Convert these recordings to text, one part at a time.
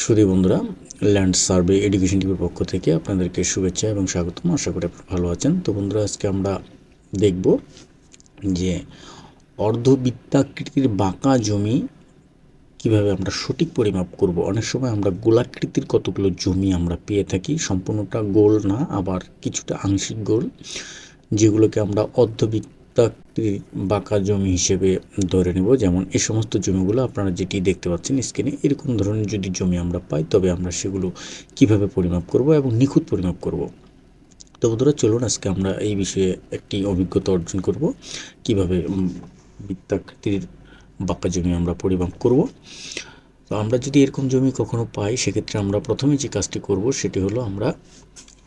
সুদী বন্ধুরা, land survey education টিভির পক্ষ থেকে আপনাদেরকে শুভেচ্ছা এবং স্বাগতম। আশা করি আপনারা ভালো আছেন। তো বন্ধুরা, আজকে আমরা দেখব যে অর্ধবৃত্তাকৃতির বাঁকা জমি কীভাবে আমরা সঠিক পরিমাপ করব। অনেক সময় আমরা গোলাকৃতির কতগুলো জমি আমরা পেয়ে থাকি, সম্পূর্ণটা গোল না, আবার কিছুটা আংশিক গোল, যেগুলোকে আমরা অর্ধবৃত্তাকৃতির বাঁকা জমি হিসেবে ধরে নেব। যেমন এই সমস্ত জমিগুলো আপনারা যেটি দেখতে পাচ্ছেন স্ক্রিনে এরকম ধরনের যদি জমি আমরা পাই, তবে আমরা সেগুলো কীভাবে পরিমাপ করব এবং নিখুঁত পরিমাপ করব? তো বন্ধুরা, চলুন আজকে আমরা এই বিষয়ে একটি অভিজ্ঞতা অর্জন করব। কীভাবে বৃত্তাকৃতির বাঁকা জমি আমরা পরিমাপ করব। তো আমরা যদি এরকম জমি কখনো পাই, সেক্ষেত্রে আমরা প্রথমে যে কাজটি করব, সেটি হলো আমরা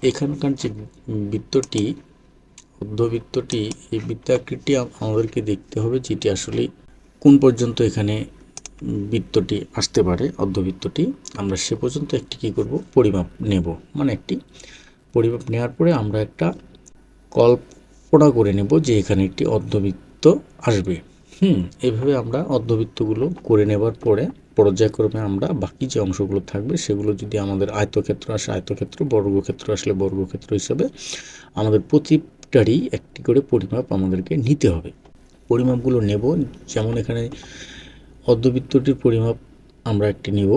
এখানকার যে বৃত্তটি অর্ধবৃত্তটি এই বৃত্তাকৃতি আম- আমাদেরকে দেখতে হবে যেটি আসলে কোন পর্যন্ত এখানে বৃত্তটি আসতে পারে, অর্ধবৃত্তটি। আমরা সে পর্যন্ত একটি কী করব? পরিমাপ নেব। মানে একটি পরিমাপ নেওয়ার পরে আমরা একটা কল্পনা করে নেব যে এখানে একটি অর্ধবৃত্ত আসবে। হুম, এভাবে আমরা অর্ধবৃত্তগুলো করে নেবার পরে পর্যায়ক্রমে আমরা বাকি যে অংশগুলো থাকবে, সেগুলো যদি আমাদের আয়তক্ষেত্র আসে, আয়তক্ষেত্র, বর্গক্ষেত্র আসলে বর্গক্ষেত্র হিসাবে আমাদের প্রতিটারই একটি করে পরিমাপ আমাদেরকে নিতে হবে। পরিমাপগুলো নেব, যেমন এখানে অর্ধবৃত্তটির পরিমাপ আমরা একটি নিব।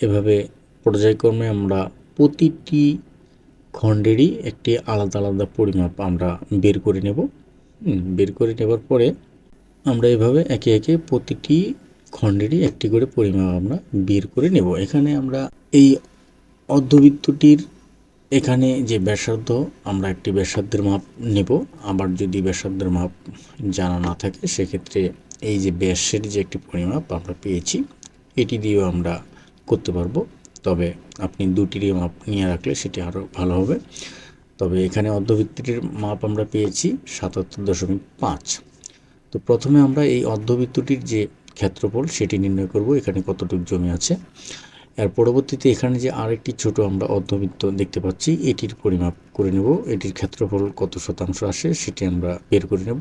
এভাবে পর্যায়ক্রমে আমরা প্রতিটি খণ্ডেরই একটি আলাদা আলাদা পরিমাপ আমরা বের করে নেব। বের করে নেবার পরে আমরা এভাবে একে একে প্রতিটি খণ্ডেরই একটি করে পরিমাপ আমরা বের করে নেব। এখানে আমরা এই অর্ধবৃত্তটির এখানে যে ব্যাসার্ধ, আমরা একটি ব্যাসার্ধের মাপ নেব। আবার যদি ব্যাসার্ধের মাপ জানা না থাকে, সেক্ষেত্রে এই যে ব্যাসের যে একটি পরিমাপ আমরা পেয়েছি, এটি দিয়েও আমরা করতে পারব। তবে আপনি দুটিরই মাপ নিয়ে রাখলে সেটি আরও ভালো হবে। তবে এখানে অর্ধবৃত্তটির মাপ আমরা পেয়েছি সাতাত্তর দশমিক পাঁচ। তো প্রথমে আমরা এই অর্ধবৃত্তটির যে ক্ষেত্রফল, সেটি নির্ণয় করব, এখানে কতটুকু জমি আছে। এর পরবর্তীতে এখানে যে আরেকটি ছোট আমরা অর্ধবৃত্ত দেখতে পাচ্ছি, এটির পরিমাপ করে নেব। এটির ক্ষেত্রফল কত শতাংশ আসে সেটি আমরা বের করে নেব।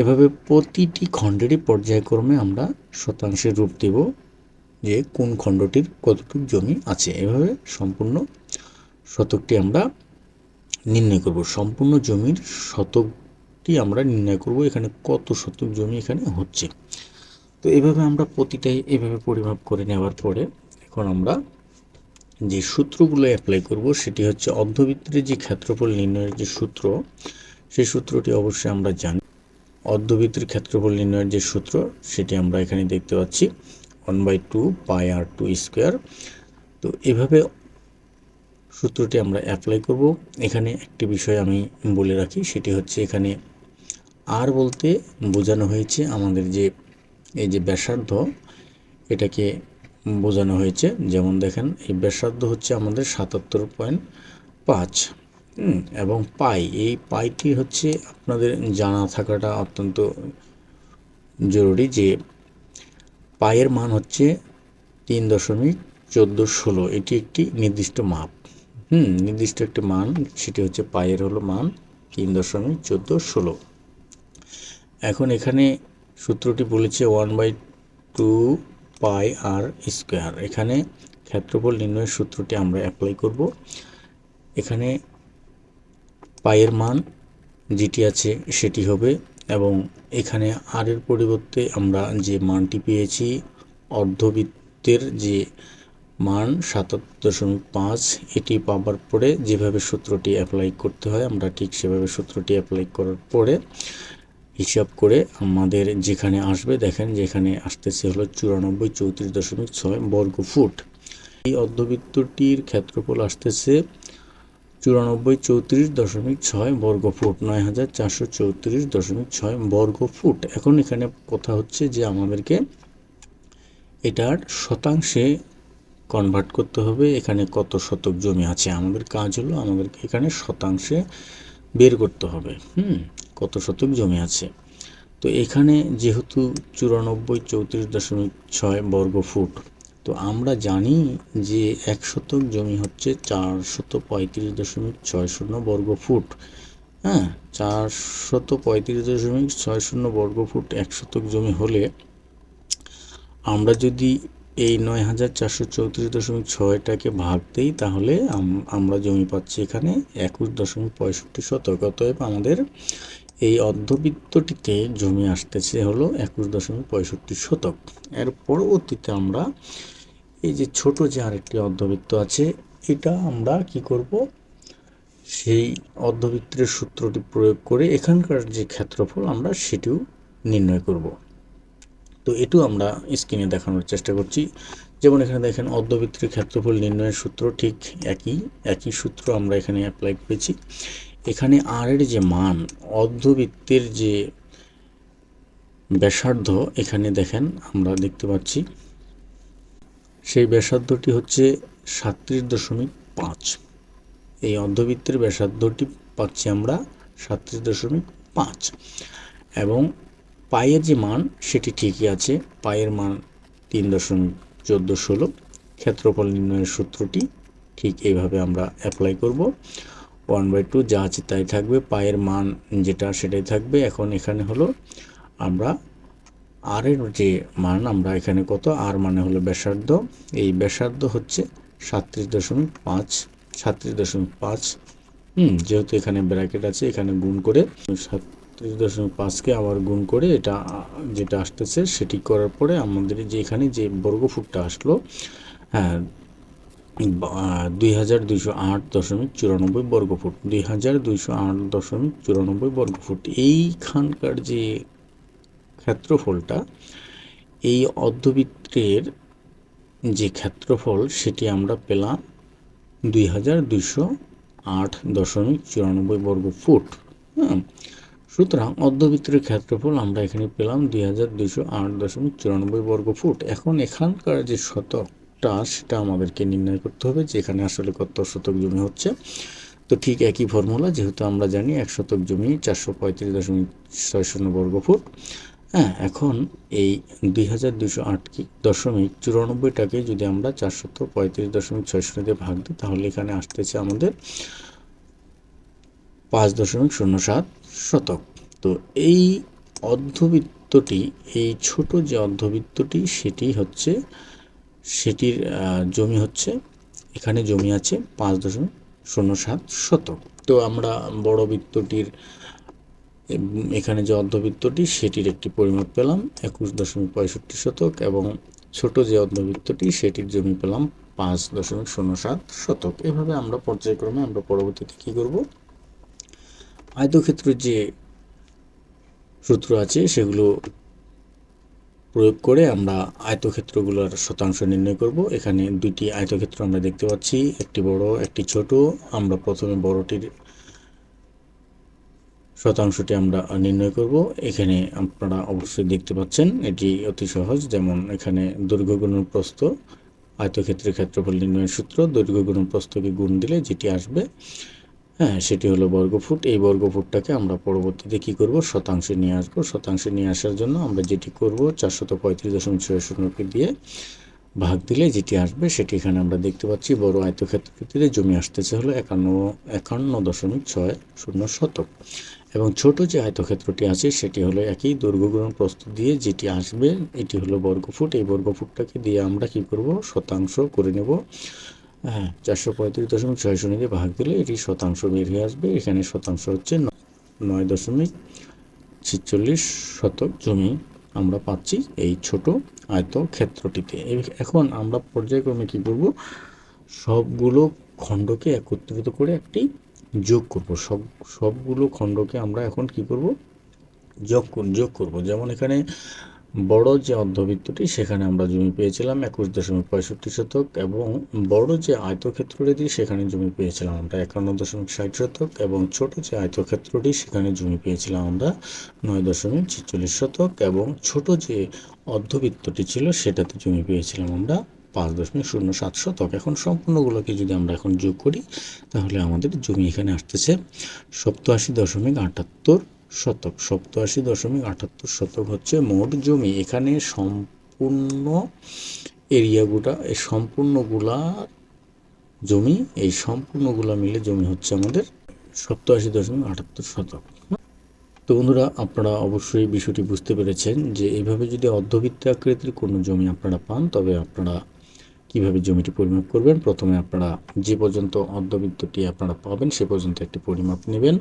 এভাবে প্রতিটি খণ্ডেরই পর্যায়ক্রমে আমরা শতাংশের রূপ দেব যে কোন খণ্ডটির কতটুকু জমি আছে। এভাবে সম্পূর্ণ শতকটি আমরা নির্ণয় করব। সম্পূর্ণ জমির শতকটি আমরা নির্ণয় করব এখানে কত শতক জমি এখানে হচ্ছে। তো এভাবে আমরা প্রতিটাই এভাবে পরিমাপ করে নেওয়ার পরে এখন আমরা যে সূত্রগুলো অ্যাপ্লাই করব, সেটি হচ্ছে অর্ধবৃত্তের যে ক্ষেত্রফল নির্ণয়ের যে সূত্র, সেই সূত্রটি অবশ্যই আমরা জানি। অর্ধবৃত্তের ক্ষেত্রফল নির্ণয়ের যে সূত্র, সেটি আমরা এখানে দেখতে পাচ্ছি one by two pi r two square তো এভাবে সূত্রটি আমরা অ্যাপ্লাই করব। এখানে একটি বিষয় আমি বলে রাখি, সেটি হচ্ছে এখানে আর বলতে বোঝানো হয়েছে আমাদের যে, এই যে ব্যাসার্ধ, এটাকে বোঝানো হয়েছে। যেমন দেখেন, এই ব্যাসার্ধ হচ্ছে আমাদের সাতাত্তর পয়েন্ট পাঁচ। এবং পাই, এই পাইটি হচ্ছে আপনাদের জানা থাকাটা অত্যন্ত জরুরি যে পায়ের মান হচ্ছে তিন দশমিক চোদ্দ ষোলো। এটি একটি নির্দিষ্ট মাপ। হুম, নির্দিষ্ট একটি মান, সেটি হচ্ছে পায়ের হলো মান তিন দশমিক চোদ্দ ষোলো। এখন এখানে সূত্রটি বলেছে one by two pi r square. এখানে ক্ষেত্রফল নির্ণয়ের সূত্রটি আমরা অ্যাপ্লাই করব। এখানে পায়ের মান, যেটি আছে সেটি হবে, এবং এখানে আর এর পরিবর্তে আমরা যে মানটি পেয়েছি, অর্ধবৃত্তের যে মান সাতাত্তর দশমিক পাঁচ, এটি পাবার পরে যেভাবে সূত্রটি অ্যাপ্লাই করতে হয়, আমরা ঠিক সেভাবে সূত্রটি অ্যাপ্লাই করার পরে হিসাব করে আমাদের যেখানে আসবে, দেখেন যেখানে আসতেছে হলো চুরানব্বই চৌত্রিশ দশমিক ছয় বর্গ ফুট। এই অর্ধবৃত্তটির ক্ষেত্রফল আসতেছে চুরানব্বই চৌত্রিশ দশমিক ছয় বর্গ ফুট, নয় হাজার চারশো চৌত্রিশ দশমিক ছয় বর্গ ফুট। এখন এখানে কথা হচ্ছে যে আমাদেরকে এটার শতাংশে কনভার্ট করতে হবে, এখানে কত শতক জমি আছে? আমাদের কাজ হলো আমাদেরকে এখানে শতাংশে বের করতে হবে। হুম, কত শতক জমি আছে। তো এখানে যেহেতু চুরানব্বই চৌত্রিশ দশমিক ছয় বর্গ ফুট, তো আমরা জানি যে এক শতক জমি হচ্ছে চারশত পঁয়ত্রিশ দশমিক ছয় শূন্য বর্গ ফুট। হ্যাঁ চারশত পঁয়ত্রিশ দশমিক ছয় শূন্য বর্গ ফুট এক শতক জমি হলে আমরা যদি এই নয় হাজার চারশো চৌত্রিশ দশমিক ছয়টাকে ভাগ দিই, তাহলে আমরা জমি পাচ্ছি এখানে একুশ দশমিক পঁয়ষট্টি শতক। অতএব আমাদের এই অর্ধবৃত্তটিতে জমি আসতেছে হলো একুশ দশমিক পঁয়ষট্টি শতক। এর পরবর্তীতে আমরা এই যে ছোট যে আরেকটি অর্ধবৃত্ত আছে, এটা আমরা কি করব? সেই অর্ধবৃত্তের সূত্রটি প্রয়োগ করে এখানকার যে ক্ষেত্রফল আমরা সেটিও নির্ণয় করব। তো এটু আমরা স্ক্রিনে দেখানোর চেষ্টা করছি। যেমন এখানে দেখেন অর্ধবৃত্তের ক্ষেত্রফল নির্ণয়ের সূত্র ঠিক একই একই সূত্র আমরা এখানে অ্যাপ্লাই করেছি। এখানে আর এর যে মান অর্ধবৃত্তের যে ব্যাসার্ধ, এখানে দেখেন আমরা দেখতে পাচ্ছি, সেই ব্যাসার্ধটি হচ্ছে সাতত্রিশ দশমিক পাঁচ। এই অর্ধবৃত্তের ব্যাসার্ধটি পাচ্ছি আমরা সাতত্রিশ দশমিক পাঁচ। এবং পায়ের যে মান, সেটি ঠিকই আছে। পায়ের মান তিন দশমিক চোদ্দ ষোলো। ক্ষেত্রফল নির্ণয়ের সূত্রটি ঠিক এইভাবে আমরা অ্যাপ্লাই করব। ওয়ান বাই টু যা আছে তাই থাকবে। পায়ের মান যেটা সেটাই থাকবে। এখন এখানে হলো আমরা আর এর যে মান, আমরা এখানে কত? আর মানে হলো ব্যাসার্ধ। এই ব্যাসার্ধ হচ্ছে সাতত্রিশ দশমিক পাঁচ। সাতত্রিশ দশমিক পাঁচ। হুম, যেহেতু এখানে ব্র্যাকেট আছে, এখানে গুণ করে সাতত্রিশ দশমিক পাঁচকে আবার গুণ করে এটা, যেটা আসতেছে সেটি করার পরে আমাদের যে এখানে যে বর্গফুটটা আসলো হ্যাঁ দুই হাজার দুইশো আট দশমিক চুরানব্বই বর্গফুট, দুই হাজার দুইশো আট দশমিক চুরানব্বই বর্গফুট, এইখানকার যে ক্ষেত্রফলটা, এই অর্ধবৃত্তের যে ক্ষেত্রফল সেটি আমরা পেলাম দুই হাজার দুইশো আট দশমিক চুরানব্বই বর্গ ফুট হ্যাঁ সুতরাং অর্ধবৃত্তের ক্ষেত্রফল আমরা এখানে পেলাম দুই হাজার দুইশো আট দশমিক চুরানব্বই বর্গ ফুট। এখন এখানকার যে শতকটা, সেটা আমাদেরকে নির্ণয় করতে হবে যে এখানে আসলে কত শতক জমি হচ্ছে। তো ঠিক একই ফর্মুলা, যেহেতু আমরা জানি এক শতক জমি চারশো পঁয়ত্রিশ দশমিক ছয় শূন্য বর্গ ফুট। হ্যাঁ এখন এই দুই হাজার দুশো আট কি দশমিক চুরানব্বইটাকে যদি আমরা চারশত পঁয়ত্রিশ দশমিক ছয় শূন্য দিয়ে ভাগ দিই, তাহলে এখানে আসতেছে আমাদের পাঁচ দশমিক শূন্য সাত শতক। তো এই অর্ধবৃত্তটি এই ছোট যে অর্ধবৃত্তটি সেটি হচ্ছে, সেটির জমি হচ্ছে, এখানে জমি আছে পাঁচ দশমিক শূন্য সাত শতক। তো আমরা বড় বৃত্তটির, এখানে যে অর্ধবৃত্তটি সেটির একটি পরিমাপ পেলাম একুশ দশমিক পঁয়ষট্টি শতক এবং ছোট যে অর্ধবৃত্তটি সেটির জমি পেলাম পাঁচ দশমিক শূন্য সাত শতক। এভাবে আমরা পর্যায়ক্রমে আমরা পরবর্তীতে কী করব? আয়তক্ষেত্রের যে সূত্র আছে, সেগুলো প্রয়োগ করে আমরা আয়তক্ষেত্রগুলোর শতাংশ নির্ণয় করব। এখানে দুইটি আয়তক্ষেত্র আমরা দেখতে পাচ্ছি, একটি বড়, একটি ছোট। আমরা প্রথমে বড়টির শতাংশটি আমরা নির্ণয় করব। এখানে আপনারা অবশ্যই দেখতে পাচ্ছেন, এটি অতি সহজ। যেমন এখানে দৈর্ঘ্য গুণন প্রস্থ, আয়তক্ষেত্রের ক্ষেত্রফল নির্ণয়ের সূত্র দৈর্ঘ্য গুণন প্রস্থকে গুণ দিলে যেটি আসবে। হ্যাঁ সেটি হলো বর্গফুট। এই বর্গফুটটাকে আমরা পরবর্তীতে কী করব? শতাংশে নিয়ে আসব। শতাংশে নিয়ে আসার জন্য আমরা যেটি করব, চারশত পঁয়ত্রিশ দশমিক ছয় শূন্যকে দিয়ে ভাগ দিলে যেটি আসবে, সেটি এখানে আমরা দেখতে পাচ্ছি বড় আয়তক্ষেত্রটিতে জমি আসতেছে হলো একান্ন একান্ন দশমিক ছয় শূন্য শতক। এবং ছোট যে আয়তক্ষেত্রটি আছে, সেটি হলো একই দৈর্ঘ্য গুণন প্রস্তুত দিয়ে যেটি আসবে, এটি হলো বর্গফুট। এই বর্গফুটটাকে দিয়ে আমরা কি করব? শতাংশ করে নেব। হ্যাঁ। চারশো পঁয়ত্রিশ দশমিক ছয় শূন্য দিয়ে ভাগ দিলে এটি শতাংশ বের হয়ে আসবে। এখানে শতাংশ হচ্ছে নয় দশমিক ছেচল্লিশ শতক জমি আমরা পাচ্ছি এই ছোট আয়ত ক্ষেত্রটিতে এখন আমরা পর্যায়ক্রমে কি করব? সবগুলো খণ্ডকে একত্রিত করে একটি যোগ করব। সব, সবগুলো খণ্ডকে আমরা এখন কি করব? যোগ যোগ করব। যেমন এখানে বড় যে অর্ধবৃত্তটি, সেখানে আমরা জমি পেয়েছিলাম একুশ দশমিক পঁয়ষট্টি শতক এবং বড় যে আয়তক্ষেত্রটি, সেখানে জমি পেয়েছিলাম আমরা একান্ন দশমিক ষাট শতক এবং ছোট যে আয়তক্ষেত্রটি, সেখানে জমি পেয়েছিলাম আমরা নয় দশমিক ছেচল্লিশ শতক এবং ছোট যে অর্ধবৃত্তটি ছিল, সেটাতে জমি পেয়েছিলাম আমরা পাঁচ দশমিক শূন্য সাত শতক। এখন সম্পূর্ণগুলোকে যদি আমরা এখন যোগ করি, তাহলে আমাদের জমি এখানে আসতেছে সপ্তআশি দশমিক আটাত্তর শতক, সপ্তআশি দশমিক আটাত্তর শতক হচ্ছে মোট জমি। এখানে সম্পূর্ণ এরিয়াগুলা এই সম্পূর্ণগুলা জমি, এই সম্পূর্ণগুলা মিলে জমি হচ্ছে আমাদের সপ্তআশি দশমিক আটাত্তর শতক। তো বন্ধুরা, আপনারা অবশ্যই বিষয়টি বুঝতে পেরেছেন যে এইভাবে যদি অর্ধবৃত্ত আকৃতির কোনো জমি আপনারা পান, তবে আপনারা কীভাবে জমিটি পরিমাপ করবেন? প্রথমে আপনারা যে পর্যন্ত অর্ধবৃত্তটি আপনারা পাবেন, সে পর্যন্ত একটি পরিমাপ নেবেন।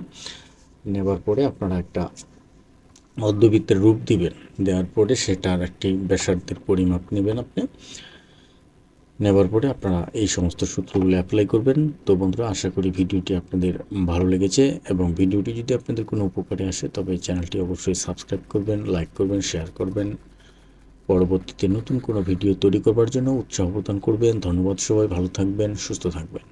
নেবার পরে আপনারা একটা অর্ধবৃত্তের রূপ দিবেন। দেওয়ার পরে সেটার একটি ব্যাসার্ধের পরিমাপ নেবেন আপনি। নেবার পরে আপনারা এই সমস্ত সূত্রগুলো অ্যাপ্লাই করবেন। তো বন্ধুরা, আশা করি ভিডিওটি আপনাদের ভালো লেগেছে এবং ভিডিওটি যদি আপনাদের কোনো উপকারে আসে, তবে চ্যানেলটি অবশ্যই সাবস্ক্রাইব করবেন লাইক করবেন শেয়ার করবেন। পরবর্তীতে নতুন কোনো ভিডিও তৈরি করবার জন্য উৎসাহ প্রদান করবেন। ধন্যবাদ সবাই, ভালো থাকবেন, সুস্থ থাকবেন।